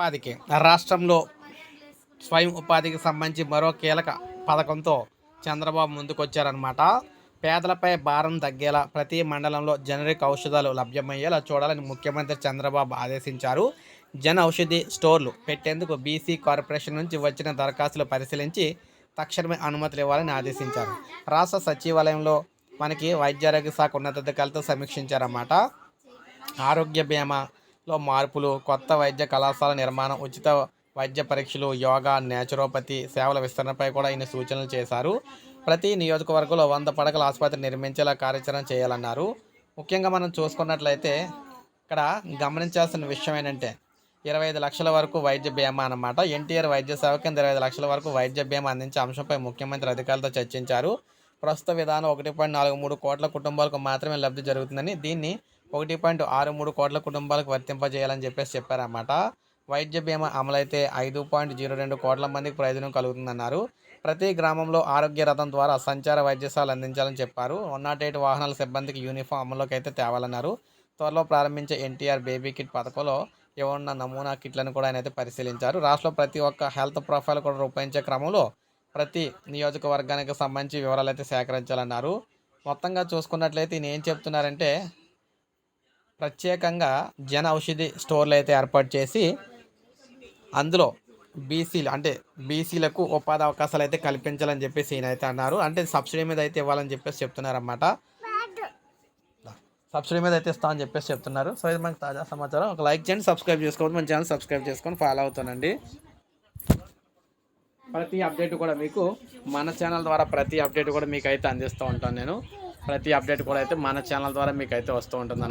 ఉపాధికి. రాష్ట్రంలో స్వయం ఉపాధికి సంబంధించి మరో కీలక పథకంతో చంద్రబాబు ముందుకొచ్చారనమాట పేదలపై భారం తగ్గేలా ప్రతి మండలంలో జనరిక్ ఔషధాలు లభ్యమయ్యేలా చూడాలని ముఖ్యమంత్రి చంద్రబాబు ఆదేశించారు. జన ఔషధి స్టోర్లు పెట్టేందుకు బీసీ కార్పొరేషన్ నుంచి వచ్చిన దరఖాస్తులు పరిశీలించి తక్షణమే అనుమతులు ఇవ్వాలని ఆదేశించారు. రాష్ట్ర సచివాలయంలో మనకి వైద్యారోగ్య శాఖ ఉన్నతాధికారులతో సమీక్షించారన్నమాట. ఆరోగ్య బీమా లో మార్పులు కొత్త వైద్య కళాశాల నిర్మాణం ఉచిత వైద్య పరీక్షలు యోగా నేచురోపతి సేవల విస్తరణపై కూడా ఈయన సూచనలు చేశారు. ప్రతి నియోజకవర్గంలో వంద పడకల ఆసుపత్రి నిర్మించేలా కార్యాచరణ చేయాలన్నారు. ముఖ్యంగా మనం చూసుకున్నట్లయితే ఇక్కడ గమనించాల్సిన విషయం ఏంటంటే ఇరవై ఐదు లక్షల వరకు వైద్య బీమా అన్నమాట. ఎన్టీఆర్ వైద్య సేవ కింద ఇరవై ఐదు లక్షల వరకు వైద్య బీమా అందించే అంశంపై ముఖ్యమంత్రి అధికారులతో చర్చించారు. ప్రస్తుత విధానం ఒకటి పాయింట్ నాలుగు మూడు కోట్ల కుటుంబాలకు మాత్రమే లబ్ధి జరుగుతుందని దీన్ని ఒకటి పాయింట్ ఆరు మూడు కోట్ల కుటుంబాలకు వర్తింపజేయాలని చెప్పేసి చెప్పారన్నమాట. వైద్య బీమా అమలైతే ఐదు పాయింట్ జీరో రెండు కోట్ల మందికి ప్రయోజనం కలుగుతుందన్నారు. ప్రతి గ్రామంలో ఆరోగ్య రథం ద్వారా సంచార వైద్యశాలలు అందించాలని చెప్పారు. వన్ నాట్ ఎయిట్ వాహనాల సిబ్బందికి యూనిఫామ్ అమల్లోకి అయితే తేవాలన్నారు. త్వరలో ప్రారంభించే ఎన్టీఆర్ బేబీ కిట్ పథకంలో ఇవ్వనున్న నమూనా కిట్లను కూడా ఆయన అయితే పరిశీలించారు. రాష్ట్రంలో ప్రతి ఒక్క హెల్త్ ప్రొఫైల్ కూడా రూపొందించే క్రమంలో ప్రతి నియోజకవర్గానికి సంబంధించి వివరాలు అయితే సేకరించాలన్నారు. మొత్తంగా చూసుకున్నట్లయితే ఈయన ఏం చెప్తున్నారంటే ప్రత్యేకంగా జన ఔషధి స్టోర్లు అయితే ఏర్పాటు చేసి అందులో బీసీలు అంటే బీసీలకు ఉపాధి అవకాశాలు అయితే కల్పించాలని చెప్పేసి ఈయన అయితే అన్నారు. అంటే సబ్సిడీ మీద అయితే ఇవ్వాలని చెప్పేసి చెప్తున్నారన్నమాట. సబ్సిడీ మీద అయితే ఇస్తా అని చెప్పేసి చెప్తున్నారు. సో ఇది మనకు తాజా సమాచారం. ఒక లైక్ చేయండి సబ్స్క్రైబ్ చేసుకోవద్దు. మన ఛానల్ సబ్స్క్రైబ్ చేసుకొని ఫాలో అవుతానండి. ప్రతి అప్డేట్ కూడా మీకు మన ఛానల్ ద్వారా ప్రతి అప్డేట్ కూడా మీకు అయితే అందిస్తూ ఉంటాను నేను. ప్రతి అప్డేట్ కూడా అయితే మన ఛానల్ ద్వారా మీకు అయితే వస్తూ ఉంటుంది